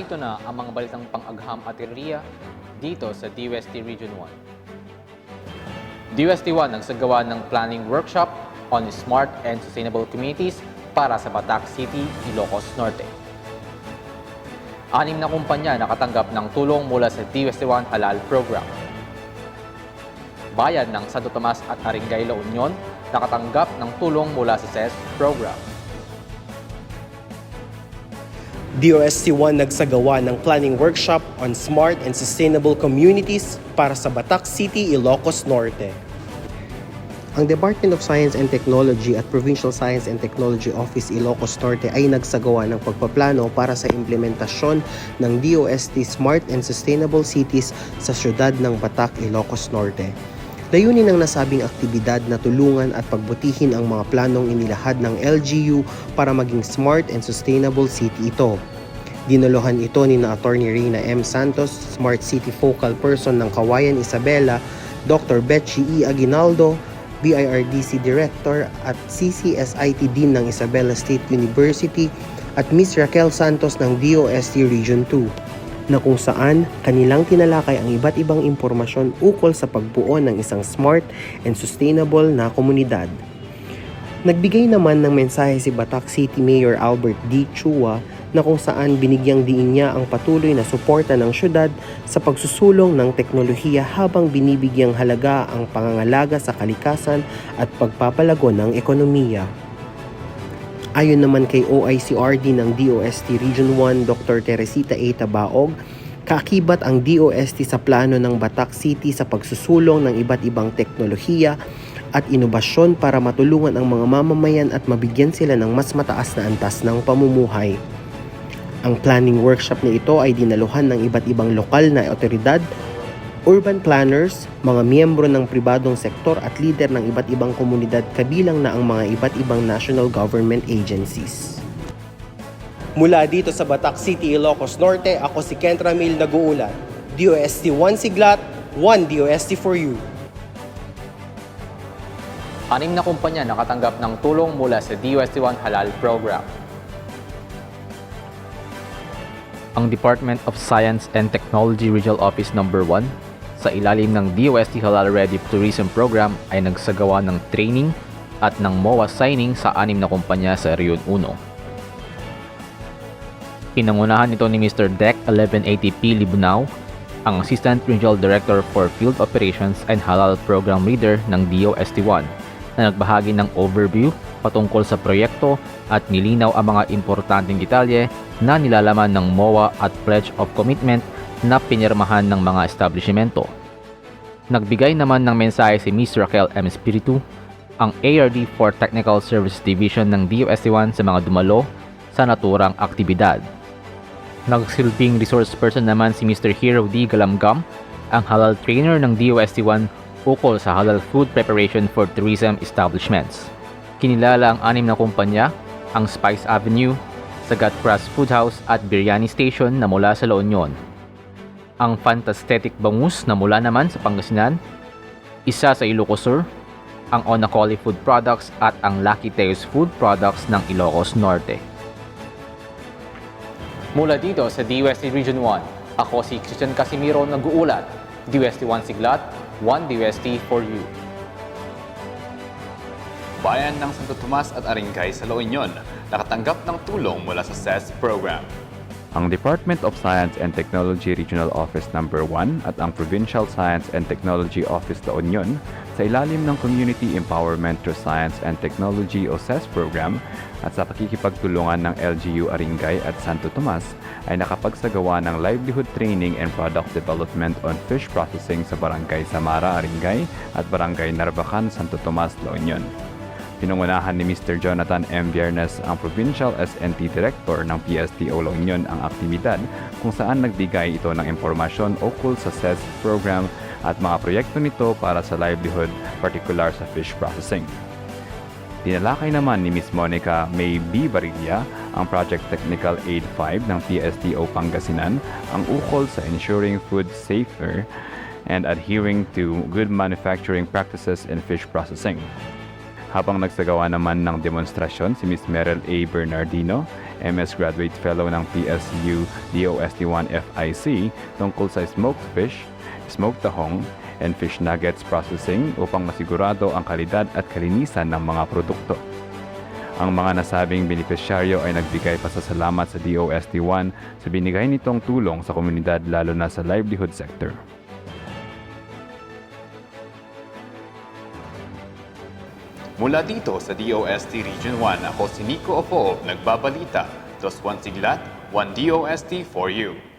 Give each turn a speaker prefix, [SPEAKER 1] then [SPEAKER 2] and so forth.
[SPEAKER 1] Narito na ang mga balitang pang-agham at teriya dito sa DUST Region 1. DUST 1 nagsagawa ng planning workshop on smart and sustainable communities para sa Batac City, Ilocos Norte. Anim na kumpanya nakatanggap ng tulong mula sa DUST 1 Halal Program. Bayan ng Santo Tomas at Aringay La Union nakatanggap ng tulong mula sa CES Program.
[SPEAKER 2] DOST1 nagsagawa ng planning workshop on smart and sustainable communities para sa Batac City, Ilocos Norte. Ang Department of Science and Technology at Provincial Science and Technology Office Ilocos Norte ay nagsagawa ng pagpaplano para sa implementasyon ng DOST Smart and Sustainable Cities sa siyudad ng Batac, Ilocos Norte. Layunin ng nasabing aktibidad na tulungan at pagbutihin ang mga planong inilahad ng LGU para maging smart and sustainable city ito. Dinalohan ito ni na Attorney Reyna M. Santos, Smart City Focal Person ng Kawayan Isabela, Dr. Betchy E. Aguinaldo, BIRDC Director at CCSIT Dean ng Isabela State University at Miss Raquel Santos ng DOST Region 2 na kung saan kanilang tinalakay ang iba't ibang impormasyon ukol sa pagbuo ng isang smart and sustainable na komunidad. Nagbigay naman ng mensahe si Batac City Mayor Albert D. Chua na kung saan binigyang diin niya ang patuloy na suporta ng syudad sa pagsusulong ng teknolohiya habang binibigyang halaga ang pangangalaga sa kalikasan at pagpapalago ng ekonomiya. Ayon naman kay OICRD ng DOST Region 1 Dr. Teresita A. Tabaog, kaakibat ang DOST sa plano ng Batac City sa pagsusulong ng iba't ibang teknolohiya at inobasyon para matulungan ang mga mamamayan at mabigyan sila ng mas mataas na antas ng pamumuhay. Ang planning workshop na ito ay dinaluhan ng iba't ibang lokal na otoridad, urban planners, mga miyembro ng pribadong sektor at leader ng iba't ibang komunidad kabilang na ang mga iba't ibang national government agencies. Mula dito sa Batac City, Ilocos Norte, ako si Kent Ramil Naguulat. DOST 1 Siglat, 1 DOST for you.
[SPEAKER 1] Anim na kumpanya nakatanggap ng tulong mula sa DUST1 Halal Program. Ang Department of Science and Technology Regional Office No. 1 sa ilalim ng DOST Halal Ready Tourism Program ay nagsagawa ng training at ng MOA signing sa anim na kumpanya sa Region 1. Pinangunahan ito ni Mr. Dec 1180P Libunao, ang Assistant Regional Director for Field Operations and Halal Program Leader ng DOST1 na nagbahagi ng overview patungkol sa proyekto at nilinaw ang mga importanteng detalye na nilalaman ng MOA at Pledge of Commitment na pinirmahan ng mga establishmento. Nagbigay naman ng mensahe si Ms. Raquel M. Espiritu, ang ARD for Technical Services Division ng DOST1 sa mga dumalo sa naturang aktibidad. Nagsilbing resource person naman si Mr. Hero D. Galamgam, ang halal trainer ng DOST1 ukol sa halal food preparation for tourism establishments. Kinilala ang anim na kumpanya, ang Spice Avenue, Sagat Cross Food House at Biryani Station na mula sa La Union. Ang Fantasthetic Bangus na mula naman sa Pangasinan, isa sa Ilocos Sur, ang Onacoli Food Products at ang Lucky Teos Food Products ng Ilocos Norte. Mula dito sa DUST Region 1, ako si Christian Casimiro nag-uulat, DUST 1 Siglat, 1 DUST for you.
[SPEAKER 3] Bayan ng Santo Tomas at Aringay sa La Union nakatanggap ng tulong mula sa CES program.
[SPEAKER 4] Ang Department of Science and Technology Regional Office No. 1 at ang Provincial Science and Technology Office La Union sa ilalim ng Community Empowerment Through Science and Technology o CES program at sa pakikipagtulungan ng LGU Aringay at Santo Tomas ay nakapagsagawa ng livelihood training and product development on fish processing sa Barangay Samara, Aringay at Barangay Narvacan, Santo Tomas, La Union. Pinangunahan ni Mr. Jonathan M. Viernes ang Provincial SNT Director ng PSTO La Union ang aktibidad kung saan nagbigay ito ng impormasyon ukol sa CES program at mga proyekto nito para sa livelihood, particular sa fish processing. Tinalakay naman ni Ms. Monica May B. Barilla, ang Project Technical Aid 5 ng PSTO Pangasinan, ang ukol sa ensuring food safer and adhering to good manufacturing practices in fish processing. Habang nagsagawa naman ng demonstrasyon si Ms. Meryl A. Bernardino, MS Graduate Fellow ng PSU DOST1 FIC tungkol sa smoked fish, smoked tahong, and fish nuggets processing upang masigurado ang kalidad at kalinisan ng mga produkto. Ang mga nasabing benepisyaryo ay nagbigay pasasalamat sa DOST1 sa binigay nitong tulong sa komunidad lalo na sa livelihood sector.
[SPEAKER 3] Mula dito sa DOST Region 1, ako si Nico Opo, nagbabalita. Dos Juan Siglat, 1 DOST for you.